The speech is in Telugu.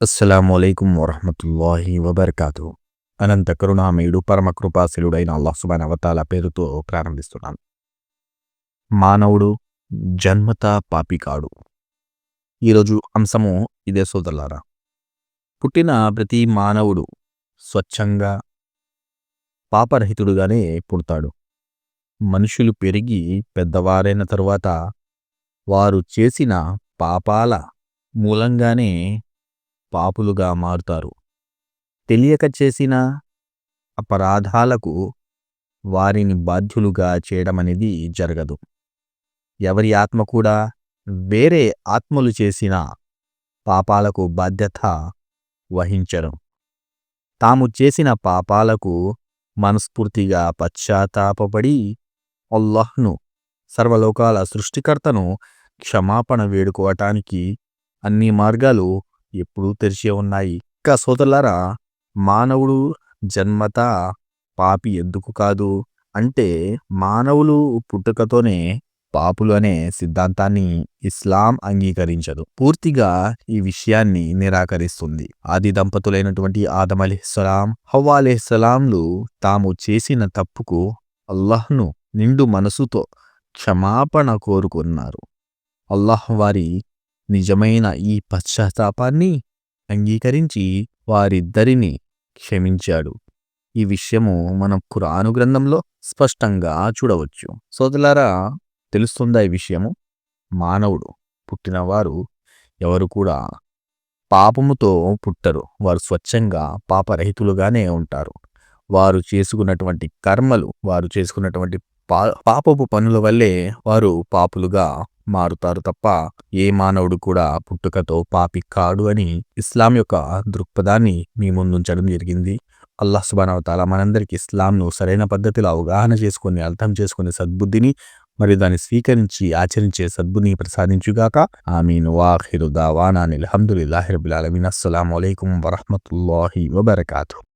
అస్సలాము అలైకుం వరహమతుల్లాహి వబర్కాతు అనంత కరుణామయుడు పరమ అల్లాహుబాన్ అవతాల పేరుతో ప్రారంభిస్తున్నాను మానవుడు జన్మత పాపికాడు ఈరోజు అంశము ఇదే సోదరులారా పుట్టిన ప్రతి మానవుడు స్వచ్ఛంగా పాపరహితుడుగానే పుడతాడు మనుషులు పెరిగి పెద్దవారైన తరువాత వారు చేసిన పాపాల మూలంగానే పాపులుగా మారుతారు. తెలియక చేసిన అపరాధాలకు వారిని బాధ్యులుగా చేయడమనేది జరగదు. ఎవరి ఆత్మ కూడా వేరే ఆత్మలు చేసిన పాపాలకు బాధ్యత వహించరు. తాము చేసిన పాపాలకు మనస్ఫూర్తిగా పశ్చాత్తాపపడి అల్లాహ్ను సర్వలోకాల సృష్టికర్తను క్షమాపణ వేడుకోవటానికి అన్ని మార్గాలు ఎప్పుడూ తెరిచే ఉన్నాయి. ఇంకా సోదరులారా మానవుడు జన్మత పాపి ఎందుకు కాదు? అంటే మానవులు పుట్టుకతోనే పాపులు అనే సిద్ధాంతాన్ని ఇస్లాం అంగీకరించదు. పూర్తిగా ఈ విషయాన్ని నిరాకరిస్తుంది. ఆది దంపతులైనటువంటి ఆదం అలీస్లాం హవ్వా అలీస్లాంలు తాము చేసిన తప్పుకు అల్లాహ్ను నిండు మనసుతో క్షమాపణ కోరుకున్నారు. అల్లాహ్ వారి నిజమైన ఈ పశ్చాత్తాపాన్ని అంగీకరించి వారిద్దరిని క్షమించాడు. ఈ విషయము మనం ఖురాను గ్రంథంలో స్పష్టంగా చూడవచ్చు. సోదలారా తెలుస్తుందా ఈ విషయము? మానవుడు పుట్టినవారు ఎవరు కూడా పాపముతో పుట్టరు. వారు స్వచ్ఛంగా పాపరహితులుగానే ఉంటారు. వారు చేసుకున్నటువంటి కర్మలు వారు చేసుకున్నటువంటి పా పాపపు పనుల వల్లే వారు పాపులుగా మారుతారు తప్ప ఏ మానవుడు కూడా పుట్టుకతో పాపి కాడు అని ఇస్లాం యొక్క దృక్పథాన్ని మీ ముందుంచడం జరిగింది. అల్లాహ్ సుబానవతాల మనందరికీ ఇస్లాంను సరైన పద్ధతిలో అవగాహన చేసుకుని అర్థం చేసుకునే సద్బుద్ధిని మరియు దాన్ని స్వీకరించి ఆచరించే సద్బుని ప్రసాదించుగాక. ఆమీన్. వాఖిరు దావానా అల్హమ్దులిల్లాహి అలమీన్ అస్సలం అస్సలాము అలైకుం వరహమతుల్లాహి వబర్కాతు.